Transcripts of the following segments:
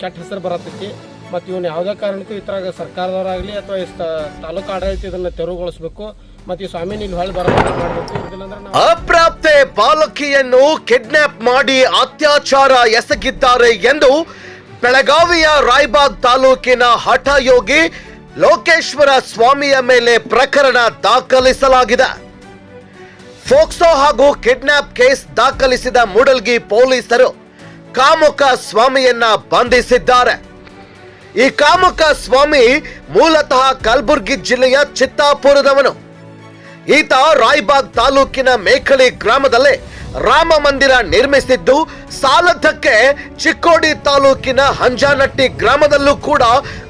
ಕೆಟ್ಟ ಹೆಸರು ಬರತ್ತೈತಿ ಮತ್ತು ಇವನು ಯಾವುದೇ ಕಾರಣಕ್ಕೂ ಇದ್ರಾಗ ಸರ್ಕಾರದವರಾಗಲಿ ಅಥವಾ ಈ ತಾಲೂಕು ಆಡಳಿತ ಇದನ್ನು ತೆರವುಗೊಳಿಸಬೇಕು. ಮತ್ತು ಈ ಸ್ವಾಮಿ ಇಲ್ಲಿ ಹೊಳ್ಳಿ ಬರೋದು ಮಾಡಬೇಕು? ಅಪ್ರಾಪ್ತೆ ಬಾಲಕಿಯನ್ನು ಕಿಡ್ನಾಪ್ ಮಾಡಿ ಅತ್ಯಾಚಾರ ಎಸಗಿದ್ದಾರೆ ಎಂದು ಬೆಳಗಾವಿಯ ರಾಯ್ಬಾಗ್ ತಾಲೂಕಿನ ಹಠಯೋಗಿ ಲೋಕೇಶ್ವರ ಸ್ವಾಮಿಯ ಮೇಲೆ ಪ್ರಕರಣ ದಾಖಲಿಸಲಾಗಿದೆ. ಫೋಕ್ಸೋ ಹಾಗೂ ಕಿಡ್ನಾಪ್ ಕೇಸ್ ದಾಖಲಿಸಿದ ಮೂಡಲ್ಗಿ ಪೊಲೀಸರು ಕಾಮುಕ ಸ್ವಾಮಿಯನ್ನ ಬಂಧಿಸಿದ್ದಾರೆ. ಈ ಕಾಮುಕ ಸ್ವಾಮಿ ಮೂಲತಃ ಕಲಬುರಗಿ ಜಿಲ್ಲೆಯ ಚಿತ್ತಾಪುರದವನು. ಈತ ರಾಯ್ಬಾಗ್ ತಾಲೂಕಿನ ಮೇಖಳಿ ಗ್ರಾಮದಲ್ಲಿ ರಾಮ ಮಂದಿರ ನಿರ್ಮಿಸಿದ್ದು ಸಾಲದಕ್ಕೆ ಚಿಕ್ಕೋಡಿ ತಾಲೂಕಿನ ಹಂಜಾನಟ್ಟಿ ಗ್ರಾಮದಲ್ಲೂ ಕೂಡ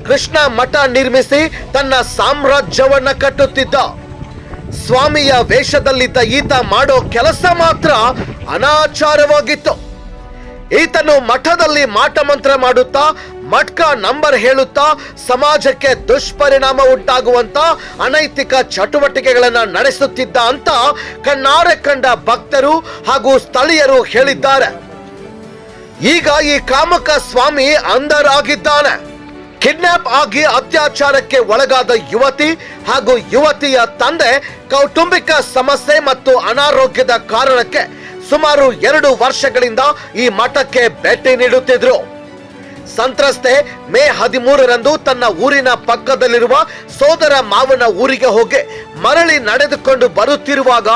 ಕೃಷ್ಣ ಮಠ ನಿರ್ಮಿಸಿ ತನ್ನ ಸಾಮ್ರಾಜ್ಯವನ್ನ ಕಟ್ಟುತ್ತಿದ್ದ. ಸ್ವಾಮಿಯ ವೇಷದಲ್ಲಿದ್ದ ಈತ ಮಾಡೋ ಕೆಲಸ ಮಾತ್ರ ಅನಾಚಾರವಾಗಿತ್ತು. ಈತನು ಮಠದಲ್ಲಿ ಮಾಟಮಂತ್ರ ಮಾಡುತ್ತಾ, ಮಟ್ಕ ನಂಬರ್ ಹೇಳುತ್ತಾ, ಸಮಾಜಕ್ಕೆ ದುಷ್ಪರಿಣಾಮ ಉಂಟಾಗುವಂತ ಅನೈತಿಕ ಚಟುವಟಿಕೆಗಳನ್ನ ನಡೆಸುತ್ತಿದ್ದ ಅಂತ ಕಣ್ಣಾರೆ ಕಂಡ ಭಕ್ತರು ಹಾಗೂ ಸ್ಥಳೀಯರು ಹೇಳಿದ್ದಾರೆ. ಈಗ ಈ ಕಾಮಕ ಸ್ವಾಮಿ ಅಂಧರಾಗಿದ್ದಾನೆ. ಕಿಡ್ನಾಪ್ ಆಗಿ ಅತ್ಯಾಚಾರಕ್ಕೆ ಒಳಗಾದ ಯುವತಿ ಹಾಗೂ ಯುವತಿಯ ತಂದೆ ಕೌಟುಂಬಿಕ ಸಮಸ್ಯೆ ಮತ್ತು ಅನಾರೋಗ್ಯದ ಕಾರಣಕ್ಕೆ ಸುಮಾರು ಎರಡು ವರ್ಷಗಳಿಂದ ಈ ಮಠಕ್ಕೆ ಭೇಟಿ ನೀಡುತ್ತಿದ್ರು. ಸಂತ್ರಸ್ತೆ ಮೇ ಹದಿಮೂರರಂದು ತನ್ನ ಊರಿನ ಪಕ್ಕದಲ್ಲಿರುವ ಸೋದರ ಮಾವನ ಊರಿಗೆ ಹೋಗಿ ಮರಳಿ ನಡೆದುಕೊಂಡು ಬರುತ್ತಿರುವಾಗ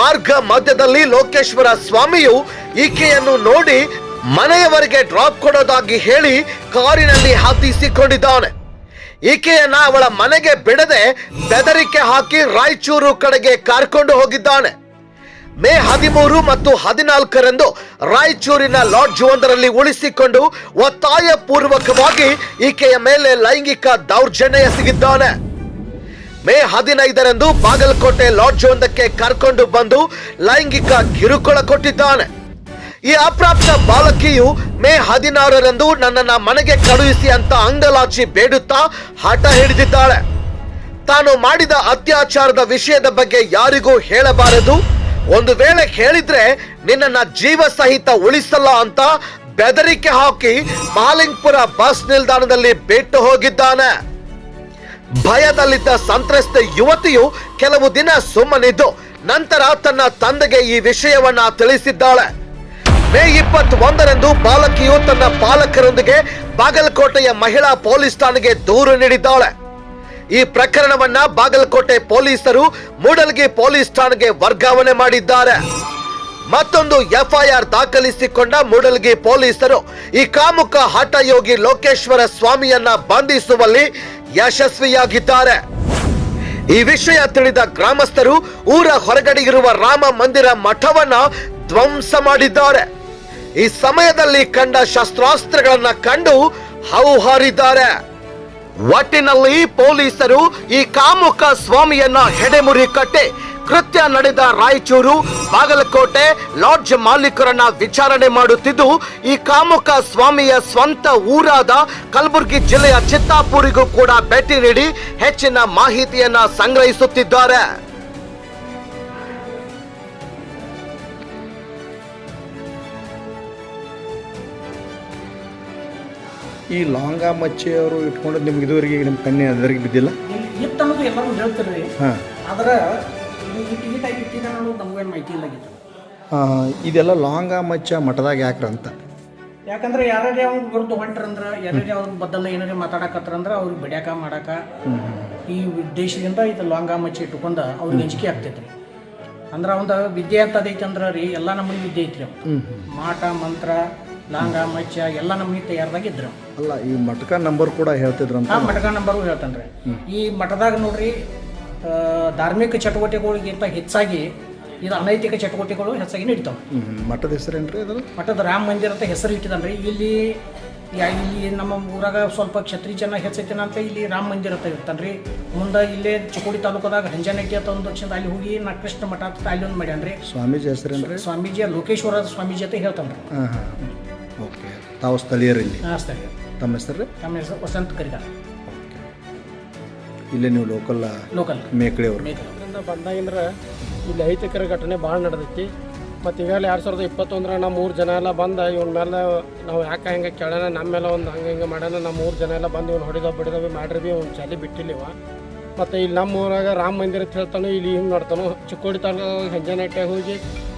ಮಾರ್ಗ ಮಧ್ಯದಲ್ಲಿ ಲೋಕೇಶ್ವರ ಸ್ವಾಮಿಯು ಈಕೆಯನ್ನು ನೋಡಿ ಮನೆಯವರಿಗೆ ಡ್ರಾಪ್ ಕೊಡೋದಾಗಿ ಹೇಳಿ ಕಾರಿನಲ್ಲಿ ಹತ್ತಿಸಿಕೊಂಡಿದ್ದಾನೆ. ಈಕೆಯನ್ನ ಅವಳ ಮನೆಗೆ ಬಿಡದೆ ಬೆದರಿಕೆ ಹಾಕಿ ರಾಯಚೂರು ಕಡೆಗೆ ಕರ್ಕೊಂಡು ಹೋಗಿದ್ದಾನೆ. ಮೇ ಹದಿಮೂರು ಮತ್ತು ಹದಿನಾಲ್ಕರಂದು ರಾಯಚೂರಿನ ಲಾಡ್ಜ್ ಒಂದರಲ್ಲಿ ಉಳಿಸಿಕೊಂಡು ಒತ್ತಾಯ ಪೂರ್ವಕವಾಗಿ ಈಕೆಯ ಮೇಲೆ ಲೈಂಗಿಕ ದೌರ್ಜನ್ಯ ಸಿಗಿದ್ದಾನೆ ಮೇ ಹದಿನೈದರಂದು ಬಾಗಲಕೋಟೆ ಲಾಡ್ಜ್ ಒಂದಕ್ಕೆ ಕರ್ಕೊಂಡು ಬಂದು ಲೈಂಗಿಕ ಕಿರುಕುಳ ಕೊಟ್ಟಿದ್ದಾನೆ. ಈ ಅಪ್ರಾಪ್ತ ಬಾಲಕಿಯು ಮೇ ಹದಿನಾರರಂದು ನನ್ನನ್ನ ಮನೆಗೆ ಕಳುಹಿಸಿ ಅಂತ ಅಂಗಲಾಚಿ ಬೇಡುತ್ತಾ ಹಠ ಹಿಡಿದಿದ್ದಾಳೆ. ತಾನು ಮಾಡಿದ ಅತ್ಯಾಚಾರದ ವಿಷಯದ ಬಗ್ಗೆ ಯಾರಿಗೂ ಹೇಳಬಾರದು. ಒಂದು ವೇಳೆ ಹೇಳಿದ್ರೆ ನಿನ್ನನ್ನ ಜೀವ ಸಹಿತ ಉಳಿಸಲ್ಲ ಅಂತ ಬೆದರಿಕೆ ಹಾಕಿ ಮಾಲಿಂಗ್ಪುರ ಬಸ್ ನಿಲ್ದಾಣದಲ್ಲಿ ಬಿಟ್ಟು ಹೋಗಿದ್ದಾನೆ. ಭಯದಲ್ಲಿದ್ದ ಸಂತ್ರಸ್ತ ಯುವತಿಯು ಕೆಲವು ದಿನ ಸುಮ್ಮನಿದ್ದು, ನಂತರ ತನ್ನ ತಂದೆಗೆ ಈ ವಿಷಯವನ್ನ ತಿಳಿಸಿದ್ದಾಳೆ. ಮೇ ಇಪ್ಪತ್ತ್ ಒಂದರಂದು ಬಾಲಕಿಯು ತನ್ನ ಪಾಲಕರೊಂದಿಗೆ ಬಾಗಲಕೋಟೆಯ ಮಹಿಳಾ ಪೊಲೀಸ್ ಠಾಣೆಗೆ ದೂರು ನೀಡಿದ್ದಾಳೆ. ಈ ಪ್ರಕರಣವನ್ನ ಬಾಗಲಕೋಟೆ ಪೊಲೀಸರು ಮೂಡಲ್ಗಿ ಪೊಲೀಸ್ ಠಾಣೆಗೆ ವರ್ಗಾವಣೆ ಮಾಡಿದ್ದಾರೆ. ಮತ್ತೊಂದು ಎಫ್ಐಆರ್ ದಾಖಲಿಸಿಕೊಂಡ ಮೂಡಲ್ಗಿ ಪೊಲೀಸರು ಈ ಕಾಮುಕ ಹಠಯೋಗಿ ಲೋಕೇಶ್ವರ ಸ್ವಾಮಿಯನ್ನ ಬಂಧಿಸುವಲ್ಲಿ ಯಶಸ್ವಿಯಾಗಿದ್ದಾರೆ. ಈ ವಿಷಯ ತಿಳಿದ ಗ್ರಾಮಸ್ಥರು ಊರ ಹೊರಗಡೆ ಇರುವ ರಾಮ ಮಂದಿರ ಮಠವನ್ನ ಧ್ವಂಸ ಮಾಡಿದ್ದಾರೆ. ಈ ಸಮಯದಲ್ಲಿ ಕಂಡ ಶಸ್ತ್ರಾಸ್ತ್ರಗಳನ್ನ ಕಂಡು ಹೌಹಾರಿದ್ದಾರೆ. ಒಟ್ಟಿನಲ್ಲಿ ಪೊಲೀಸರು ಈ ಕಾಮುಕ ಸ್ವಾಮಿಯನ್ನ ಹೆಡೆಮುರಿ ಕಟ್ಟೆ ಕೃತ್ಯ ನಡೆದ ರಾಯಚೂರು, ಬಾಗಲಕೋಟೆ, ಲಾಡ್ಜ್ ಮಾಲೀಕರನ್ನ ವಿಚಾರಣೆ ಮಾಡುತ್ತಿದ್ದು, ಈ ಕಾಮುಕ ಸ್ವಾಮಿಯ ಸ್ವಂತ ಊರಾದ ಕಲಬುರಗಿ ಜಿಲ್ಲೆಯ ಚಿತ್ತಾಪುರಿಗೂ ಕೂಡ ಭೇಟಿ ನೀಡಿ ಹೆಚ್ಚಿನ ಮಾಹಿತಿಯನ್ನ ಸಂಗ್ರಹಿಸುತ್ತಿದ್ದಾರೆ. ಈ ಲಾಂಗ ಮಚ್ಚೆ ಅವರು ಇಟ್ಕೊಂಡು ನಿಮ್ಗೆ ಇದುವರೆಗೆ ನಿಮ್ಮ ಕಣ್ಣೆ ಅದರಿಗೆ ಬಿದ್ದಿಲ್ಲ? ಇತ್ತು ಅನ್ನೋದು ಎಲ್ಲರೂ ಹೇಳ್ತಾರೆ ಹಾಂ. ಆದ್ರೆ ಇದು ಈ ಟೈಪ್ ಇಟ್ಟಿದ್ದ ಅನ್ನೋದು ನಮಗೇನು ಮಾಹಿತಿ ಇಲ್ಲಾಗಿತ್ತು ಇದೆಲ್ಲ ಲಾಂಗ ಮಚ್ಚ ಮಠದಾಗ ಯಾಕ್ರ ಅಂತ? ಯಾಕಂದ್ರೆ ಯಾರ್ಯಾರು ಯಾವ ಹೊಂಟ್ರ ಹೊಂಟ್ರಂದ್ರೆ ಯಾರೇ ಅವ್ರ ಬದಲ ಏನಾರೇ ಮಾತಾಡಕತ್ರಂದ್ರೆ ಅವ್ರಿಗೆ ಬಿಡ್ಯಾಕ ಮಾಡಾಕ ಈ ಉದ್ದೇಶದಿಂದ ಇದು ಲಾಂಗ ಮಚ್ಚಿ ಇಟ್ಕೊಂಡ ಅವ್ರಿಗೆ ಅಂಜಿಕೆ ಆಗ್ತೈತ್ರಿ. ಅಂದ್ರೆ ಅವಂದ ವಿದ್ಯೆ ಅಂತ ಅಂದ್ರೆ ರೀ ಎಲ್ಲ ನಮ್ಮಲ್ಲಿ ವಿದ್ಯೆ ಐತ್ರಿ. ಮಾಟ ಮಂತ್ರ ಲಾಂಗ ಮಚ್ಚ ಎಲ್ಲ ನಮ್ಮ ತಯಾರದಾಗ ಇದ್ರು. ಅಲ್ಲ ಈ ಮಟಕ ನಂಬರ್ ಕೂಡ ಹೇಳ್ತಿದ್ರಂತ? ಆ ಮಟಕ ನಂಬರು ಹೇಳ್ತಾನ್ರಿ. ಈ ಮಠದಾಗ ನೋಡ್ರಿ ಧಾರ್ಮಿಕ ಚಟುವಟಿಕೆಗಳಿಗಿಂತ ಹೆಚ್ಚಾಗಿ ಇದು ಅನೈತಿಕ ಚಟುವಟಿಕೆಗಳು ಹೆಚ್ಚಾಗಿ ನಡೀತಾವೆ. ಮಠದ ಹೆಸರೇನ್ರಿ ಅದು? ಮಠದ ರಾಮ ಮಂದಿರ ಅಂತ ಹೆಸರು ಇಟ್ಟಿದ್ದಾನ್ರಿ ಇಲ್ಲಿ ಯಾ- ಇಲ್ಲಿ ನಮ್ಮ ಊರಾಗ ಸ್ವಲ್ಪ ಕ್ಷತ್ರಿ ಜನ ಹೆಚ್ಚೈತಿನ ಅಂತ ಇಲ್ಲಿ ರಾಮ ಮಂದಿರ ಅಂತ ರೀ ಮುಂದೆ ಇಲ್ಲೇ ಚಿಕ್ಕೋಡಿ ತಾಲೂಕದಾಗ ಹಂಜನಟ್ಟಿ ಅಂತ ಒಂದು ದಕ್ಷಿಣ ಅಲ್ಲಿ ಹೋಗಿ ನಾ ಕೃಷ್ಣ ಮಠ ಅಂತ ಅಲ್ಲಿ ಒಂದು ಮಾಡ್ಯಾನ್ರಿ. ಸ್ವಾಮೀಜಿ ಹೆಸರೇನ್ರಿ? ಸ್ವಾಮೀಜಿ ಲೋಕೇಶ್ವರ ಸ್ವಾಮೀಜಿ ಅಂತ ಹೇಳ್ತಾನ್ರಿ. ಹಾಂ ಹಾಂ. ಓಕೆ ತಾವು ಸ್ಥಳೀಯರಲ್ಲಿ? ಹಾಂ ತಮ್ಮ ಹೆಸರು? ರೀ ನಮ್ಮ ಹೆಸರು ವಸಂತ ಕರಿಗಾರ ಇಲ್ಲೇ ನೀವು ಲೋಕಲ್ ಲೋಕಲ್ ಮೇಕಳಿ. ಅವರು ಬಂದಾಗಿಂದ್ರೆ ಇಲ್ಲಿ ಅಹಿತಕರ ಘಟನೆ ಭಾಳ ನಡೆದೈತಿ. ಮತ್ತು ಈಗಾಗಲೇ ಎರಡು ಸಾವಿರದ ಇಪ್ಪತ್ತೊಂದರ ನಮ್ಮ ಮೂರು ಜನ ಎಲ್ಲ ಬಂದು ಇವನ ಮೇಲೆ ನಾವು ಯಾಕೆ ಹಂಗೆ ಕೇಳೋಣ ನಮ್ಮ ಮೇಲೆ ಒಂದು ಹಂಗೆ ಹಿಂಗೆ ಮಾಡೋಣ ನಮ್ಮ ಮೂರು ಜನ ಎಲ್ಲ ಬಂದು ಇವ್ನು ಹೊಡಿದ ಬಿಡಿದವಿ ಮಾಡ್ರಿ ಭೀ ಅವ್ನು ಚಲಿ ಬಿಟ್ಟಿಲ್ಲಿವ. ಮತ್ತು ಇಲ್ಲಿ ನಮ್ಮ ಊರಾಗ ರಾಮ ಮಂದಿರ ಅಂತ ಹೇಳ್ತಾನು ಇಲ್ಲಿ ಹಿಂಗೆ ನೋಡ್ತಾನು ಚಿಕ್ಕೋಡಿ ತಾಲೂಕು ಹೆಂಜನಟ್ಟೆ ಹೋಗಿ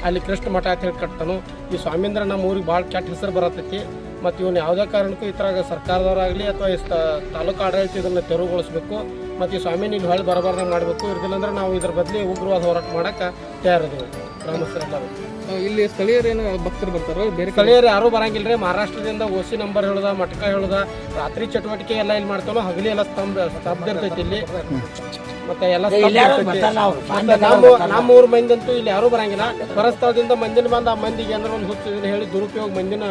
ಅಲ್ಲಿ ಕೃಷ್ಣ ಮಠ ಅಂತ ಹೇಳಿ ಕಟ್ತಾನು ಈ ಸ್ವಾಮೀಂದ್ರ ನಮ್ಮ ಊರಿಗೆ ಭಾಳ ಕೆಟ್ಟ ಹೆಸರು ಬರತೈತಿ. ಮತ್ತು ಇವನು ಯಾವುದೇ ಕಾರಣಕ್ಕೂ ಈ ಥರ ಸರ್ಕಾರದವರಾಗಲಿ ಅಥವಾ ಈ ತಾಲೂಕು ಆಡಳಿತ ಇದನ್ನು ತೆರವುಗೊಳಿಸ್ಬೇಕು ಮತ್ತು ಈ ಸ್ವಾಮಿ ಇಲ್ಲಿ ಹೊಳೆ ಬರಬಾರ್ದಂಗೆ ಮಾಡಬೇಕು ಇರ್ದಿಲ್ಲ ಅಂದ್ರೆ ನಾವು ಇದ್ರ ಬದಲಿ ಉಗ್ರವಾದ ಹೋರಾಟ ಮಾಡೋಕ್ಕೆ ತಯಾರಿದ್ದೀವಿ ಗ್ರಾಮಸ್ಥರೆಲ್ಲರೂ ಇಲ್ಲಿ ಸ್ಥಳೀಯರೇನು ಭಕ್ತರು ಬರ್ತಾರೋ ಬೇರೆ ಸ್ಥಳೀಯರು ಯಾರೂ ಬರಂಗಿಲ್ಲ ರೀ ಮಹಾರಾಷ್ಟ್ರದಿಂದ ಓಸಿ ನಂಬರ್ ಹೇಳುದ ಮಟ್ಕ ಹೇಳುದ ರಾತ್ರಿ ಚಟುವಟಿಕೆ ಎಲ್ಲ ಇಲ್ಲಿ ಮಾಡ್ತಾವೋ ಹಗಲಿ ಎಲ್ಲ ಸ್ತಂಭ ಸ್ತಬ್ಧ ಇರ್ತೈತಿ ಇಲ್ಲಿ. ಮತ್ತೆ ಎಲ್ಲ. ನಮ್ಮ ನಮ್ಮ ಊರ್ ಮಂದಿ ಅಂತೂ ಇಲ್ಲಿ ಯಾರೂ ಬರಂಗಿಲ್ಲ. ಪರಸ್ಥಳದಿಂದ ಮಂದಿನ ಬಂದ ಆ ಮಂದಿಗೆ ಏನಾರ ಒಂದು ಹುಚ್ಚಿದ್ರೆ ಇದನ್ನ ಹೇಳಿ ದುರುಪಯೋಗ ಮಂದಿನ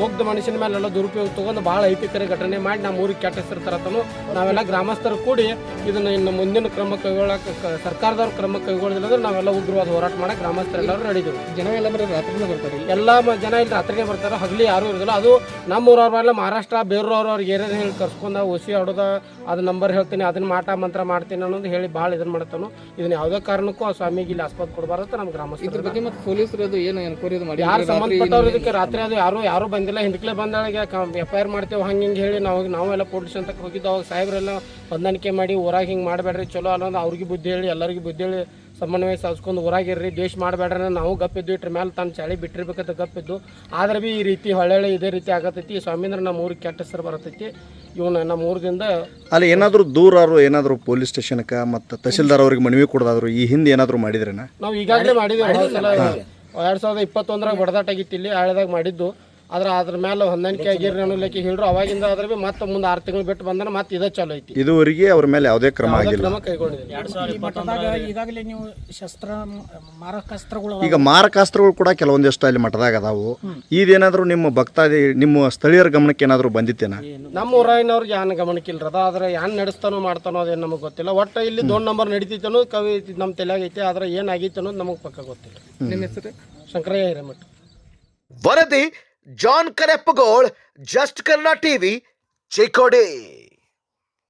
ಮುಗ್ಧ ಮನುಷ್ಯನ ಮೇಲೆಲ್ಲ ದುರುಪಯೋಗ ತಗೊಂಡು ಭಾಳ ಐತಿಕರ ಘಟನೆ ಮಾಡಿ ನಮ್ಮ ಊರಿಗೆ ಕೆಟ್ಟ ಹೆಸರು ತರತನು ನಾವೆಲ್ಲ ಗ್ರಾಮಸ್ಥರು ಕೂಡಿ ಇದನ್ನ ಇನ್ನು ಮುಂದಿನ ಕ್ರಮ ಕೈಗೊಳ್ಳಕ್ಕೆ ಸರ್ಕಾರದವ್ರು ಕ್ರಮ ಕೈಗೊಳ್ಳೋದಿಲ್ಲ ಅಂದ್ರೆ ನಾವೆಲ್ಲ ಉಗ್ರವಾದ ಹೋರಾಟ ಮಾಡಕ್ಕೆ ಗ್ರಾಮಸ್ಥರೆಲ್ಲರೂ ನಡೀತೀವಿ ಜನ ಎಲ್ಲ ಬರೀ ರಾತ್ರಿನೇ ಬರ್ತಾರೆ ಎಲ್ಲ ಜನ ಇಲ್ಲಿ ರಾತ್ರಿಗೆ ಬರ್ತಾರೆ ಹಗಲಿ ಯಾರು ಇರೋದಿಲ್ಲ. ಅದು ನಮ್ಮ ಊರವ್ರ ಮೇಲೆ ಮಹಾರಾಷ್ಟ್ರ ಬೇರೂರವ್ರು ಅವ್ರಿಗೆ ಏನೇನು ಹೇಳಿ ಕರ್ಸ್ಕೊಂಡ ಒಸಿ ಆಡೋದ ಅದು ನಂಬರ್ ಹೇಳ್ತೀನಿ ಅದನ್ನ ಮಾಟ ಮಂತ್ರ ಮಾಡ್ತೀನಿ ಅನ್ನೋದು ಹೇಳಿ ಭಾಳ ಇದನ್ನ ಮಾಡ್ತಾನು. ಇದನ್ನ ಯಾವುದೇ ಕಾರಣಕ್ಕೂ ಆ ಸ್ವಾಮಿಗೆ ಇಲ್ಲಿ ಆಸ್ಪತ್ರೆ ಕೊಡಬಾರ್ದು ನಮ್ಮ ಇದ್ರ ಗ್ರಾಮಸ್ಥರು ಬಗ್ಗೆ ಮತ್ತೆ ಪೊಲೀಸರು ಏನು ಎನ್ಕ್ವೈರಿ ಮಾಡಿ? ಯಾರು ಸಂಬಂಧಪಟ್ಟವ್ರು ಇದಕ್ಕೆ ರಾತ್ರಿ ಅದು ಯಾರು ಯಾರು ಬಂದಿಲ್ಲ ಹಿಂದಕ್ಲೆ ಬಂದಾಳಿಗೆ ಎಫ್ ಐ ಆರ್ ಮಾಡ್ತೇವೆ ಹಂಗೆ ಹಿಂಗೆ ಹೇಳಿ ನಾವು ನಾವೆಲ್ಲ ಪೊಲೀಸ್ ಅಂತ ಹೋಗಿದ್ದು. ಅವಾಗ ಸಾಹೇಬ್ರೆಲ್ಲ ಹೊಂದಾಣಿಕೆ ಮಾಡಿ ಊರಾಗ ಹಿಂಗೆ ಮಾಡಬೇಡ್ರಿ ಚಲೋ ಅಲ್ಲ ಅಂದ್ರೆ ಅವ್ರಿಗೆ ಬುದ್ಧಿ ಹೇಳಿ ಎಲ್ಲರಿಗೂ ಬುದ್ಧಿ ಹೇಳಿ ಸಮನ್ವಯ ಸಾಧಿಸ್ಕೊಂಡು ಊರಾಗಿರ್ರಿ ದೇಶ ಮಾಡಬೇಡ್ರಿ ನಾವು ಗಪ್ಪಿದ್ದು ಇಟ್ರ ಮೇಲೆ ತಾನು ಚಳಿ ಬಿಟ್ಟಿರ್ಬೇಕಂತ ಗಪ್ಪಿದ್ದು ಆದ್ರೆ ಭೀ ಈ ರೀತಿ ಹೊಳ್ಳೆ ಇದೇ ರೀತಿ ಆಗತೈತಿ. ಸ್ವಾಮೀಂದ್ರ ನಮ್ಮ ಊರಿಗೆ ಕೆಟ್ಟ ಹೆಸರು ಬರತೈತಿ. ಇವನ ನಮ್ಮ ಊರದಿಂದ ಅಲ್ಲಿ ಏನಾದರೂ ದೂರಾರು ಏನಾದರೂ ಪೊಲೀಸ್ ಸ್ಟೇಷನ್ಗೆ ಮತ್ತು ತಹಸೀಲ್ದಾರ್ ಅವ್ರಿಗೆ ಮನವಿ ಕೊಡೋದಾದ್ರು ಈ ಹಿಂದೆ ಏನಾದರೂ ಮಾಡಿದ್ರೇನ? ನಾವು ಈಗಾಗಲೇ ಮಾಡಿದ್ವಿ. ಎರಡು ಸಾವಿರದ ಇಪ್ಪತ್ತೊಂದರಾಗ ಬಡದಾಟ ಆಗಿತ್ತು ಇಲ್ಲಿ ಹಳೆದಾಗ ಮಾಡಿದ್ದು. ಆದ್ರೆ ಅದ್ರ ಮೇಲೆ ಹೊಂದಾಣಿಕೆ ಆಗಿರ್ ಅನ್ನೋಲಿಕ್ಕೆ ಹೇಳ್ರು. ಅವಾಗಿಂದ ಆದ್ರೆ ಬಿ ಮತ್ತೆ ಮುಂದೆ ಆರು ತಿಂಗಳು ಬಿಟ್ಟು ಬಂದ್ರೆ ಮತ್ತೆ ಇದೇ ಚಾಲು ಐತಿ. ಇದುವರೆಗೆ ಅವ್ರ ಮೇಲೆ ಯಾವುದೇ ಕ್ರಮ ಆಗಿಲ್ಲ. ಕ್ರಮ ಕೈಗೊಂಡಿಲ್ಲ. ಈ ಮಠದಾಗ ಈಗಾಗಲೇ ನೀವು ಶಸ್ತ್ರ ಮಾರಕಾಸ್ತ್ರಗಳು ಈಗ ಮಾರಕಾಸ್ತ್ರಗಳು ಕೂಡ ಕೆಲವೊಂದಿಷ್ಟು ಅಲ್ಲಿ ಮಠದಾಗ ಅದಾವು. ಇದೇನಾದರೂ ನಿಮ್ಮ ಭಕ್ತಾದಿ ನಿಮ್ಮ ಸ್ಥಳೀಯರ ಗಮನಕ್ಕೆ ಏನಾದರೂ ಬಂದಿತ್ತೇನ? ನಮ್ಮ ಊರಾಗಿನವ್ರಿಗೆ ಯಾನ್ ಗಮನಕ್ಕೆ ಇಲ್ರದ ಆದ್ರೆ ಯಾನ್ ನಡೆಸ್ತಾನೋ ಮಾಡ್ತಾನೋ ಅದೇನು ನಮಗೆ ಗೊತ್ತಿಲ್ಲ. ಒಟ್ಟು ಇಲ್ಲಿ ದೊಡ್ಡ ನಂಬರ್ ನಡೀತಿತ್ತನೋ ಕವಿ ನಮ್ಮ ತಲೆಯಾಗ ಐತೆ. ಆದ್ರೆ ಏನಾಗೈತೆ ಅನ್ನೋದು ನಮಗೆ ಪಕ್ಕ ಗೊತ್ತಿಲ್ಲ. ನಿಮ್ಮ ಹೆಸರು? ಶಂಕರಯ್ಯ ಹಿರೇಮಠ. ವರದಿ जॉन करेपगोल जस्ट करना टीवी चेकोडे